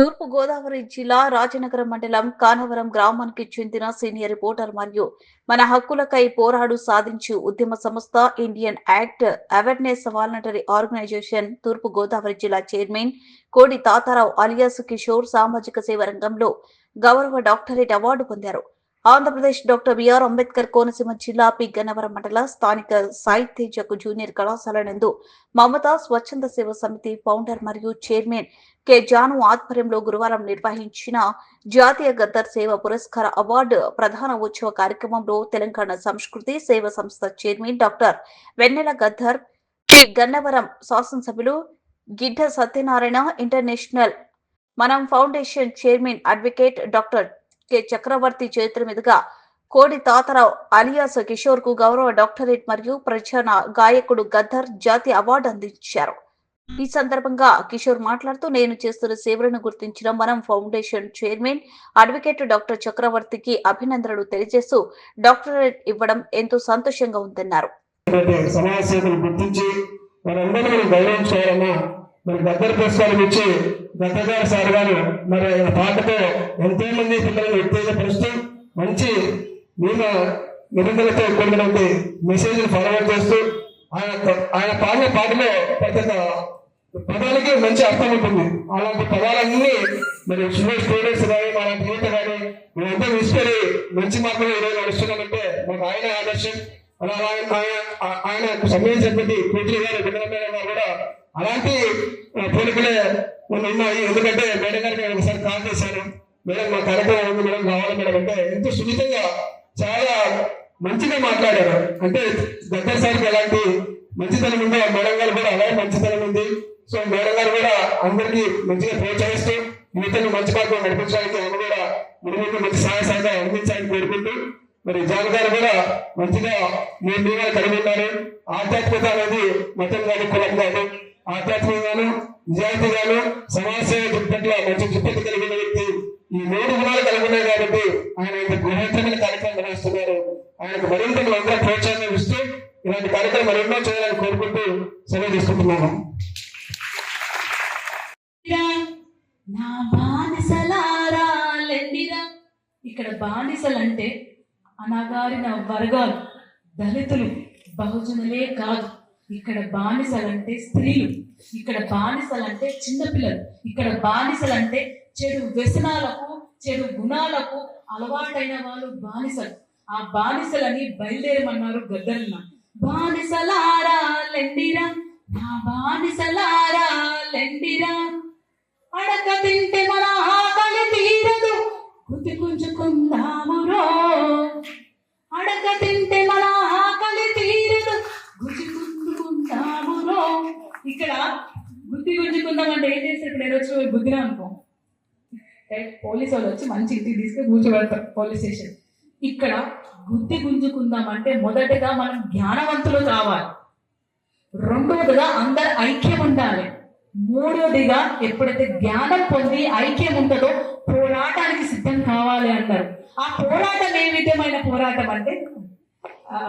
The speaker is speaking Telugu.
తూర్పు గోదావరి జిల్లా రాజనగరం మండలం కానవరం గ్రామానికి చెందిన సీనియర్ రిపోర్టర్ మరియు మన హక్కులకై పోరాడు సాధించు ఉద్యమ సంస్థ Indian act awareness voluntary organisation తూర్పు గోదావరి జిల్లా చైర్మన్ కోడి తాతారావు అలియాస్ కిషోర్ సామాజిక సేవ రంగంలో గౌరవ డాక్టరేట్ అవార్డు పొందారు. Andhra Pradesh doctor B R Ambedkar Konaseema జిల్లా పి గన్నవరం మండల స్థానిక సాహిత్యజకు జూనియర్ కళాశాల నందు మమత స్వచ్ఛంద సేవ సమితి ఫౌండర్ మరియు చైర్మన్ కె జాను ఆధ్వర్యంలో గురువారం నిర్వహించిన జాతీయ గద్దర్ సేవ పురస్కార అవార్డు ప్రధాన ఉత్సవ కార్యక్రమంలో తెలంగాణ సంస్కృతి సేవ సంస్థ chairman doctor Vennela Gaddar P Gannavaram శాసనసభ్యులు Gidda Satyanarayana international Manam foundation chairman advocate doctor K Chakravarthi చేతుల మీదుగా కోడి తాతరావు అలియాస్ కిషోర్కు గౌరవ డాక్టరేట్ మరియు ప్రచార గాయకుడు గద్దర్ జాతీయ అవార్డు అందించారు. ఈ సందర్భంగా కిషోర్ మాట్లాడుతూ నేను చేస్తున్న సేవలను గుర్తించిన మనం ఫౌండేషన్ చైర్మన్ అడ్వకేట్ డాక్టర్ చక్రవర్తికి అభినందనలు తెలియజేస్తూ డాక్టరేట్ ఇవ్వడం ఎంతో సంతోషంగా ఉందన్నారు. మరి దగ్గర పురస్కారం ఇచ్చి గద్దగారు సార్ గారు మరి ఆయన పాటతో ఎంతో మంది పిల్లలను ఉత్తేజపరుస్తూ మంచి నియమ నిబంధనలతో కూడినటువంటి మెసేజ్ ఫార్వర్డ్ చేస్తూ ఆయన ఆయన పాడిన పాటలో ప్రతి పదాలకి మంచి అర్థం ఉంటుంది. అలాంటి పదాలన్నీ మరి స్టూడెంట్స్ స్టూడెంట్స్ కానీ అలాంటి యువత కానీ మేమంతా తీసుకొని మంచి మార్గంలో ఈరోజు నడుస్తున్నామంటే మాకు ఆయన ఆదర్శం. అలా ఆయన ఆయన- ఆయనకు సంబంధించినటువంటి కూతురు గారు వినోద గారు కూడా అలాంటి కోరికలే పోలికలే ఉన్నాయి ఎందుకంటే మేడం గారికి నేను ఒకసారి కాల్ చేశాను. మేడం మా కార్యక్రమం ఉంది మేడం కావాలి మేడం అంటే ఎంతో సున్నితంగా చాలా మంచిగా మాట్లాడారు. అంటే దగ్గర సార్కి ఎలాంటి మంచితనం ఉందో మేడం గారు కూడా అలాగే మంచితనం ఉంది. సో మేడం గారు కూడా అందరికీ మంచిగా ప్రోత్సహిస్తూ యువతను మంచి మార్గం నడిపించడానికి ఆమె కూడా మనకి మంచి సహాయ సహకారం అందించాలని కోరుకుంటూ మరి జాన్ గారు కూడా మంచిగా మూడు నియమాలు కలిగి ఉన్నారు. ఆధ్యాత్మికత అనేది మతం కాదు కులం కానీ ఆధ్యాత్మికగాను నిజాయితీగాను సమాజ సేవ పట్ల మంచి చిత్తత కలిగిన వ్యక్తి ఈ మూడు గుణాలు కలిగి కాబట్టి ఆయన ఇంత గృహోత్తమైన కార్యక్రమం నిర్వహిస్తున్నారు. ఆయనకు మరింత అందరూ ప్రోత్సాహం ఇస్తూ ఇలాంటి కార్యక్రమం ఎన్నో చేయాలని కోరుకుంటూ సెలవు తీసుకుంటున్నాను. నా బానిసలారా ఇక్కడ బానిసలంటే అనగారిన వర్గాలు దళితులు బహుజనులే కాదు. ఇక్కడ బానిసలంటే స్త్రీలు ఇక్కడ బానిసలంటే చిన్నపిల్లలు ఇక్కడ బానిసలంటే చెడు వ్యసనాలకు చెడు గుణాలకు అలవాటైన వాళ్ళు బానిసలు. ఆ బానిసలని బయలుదేరమన్నారు గద్దర్న బానిసలారా లెండిరా నా బానిసలారా లెండిరా అడక ఇక్కడ గుత్తి గుంజుకుందాం అంటే ఏం చేస్తారు? ఇక్కడ వచ్చి బుద్ధిగా అనుకో. పోలీసు వాళ్ళు వచ్చి మంచి ఇంటికి తీసుకుని కూర్చోబెడతారు పోలీస్ స్టేషన్. ఇక్కడ గుత్తి గుంజుకుందాం అంటే మొదటగా మనం జ్ఞానవంతులు కావాలి. రెండవదిగా అందరు ఐక్యం ఉండాలి. మూడవదిగా ఎప్పుడైతే జ్ఞానం పొంది ఐక్యం ఉంటుందో పోరాటానికి సిద్ధం కావాలి అంటారు. ఆ పోరాటం ఏ విధమైన పోరాటం అంటే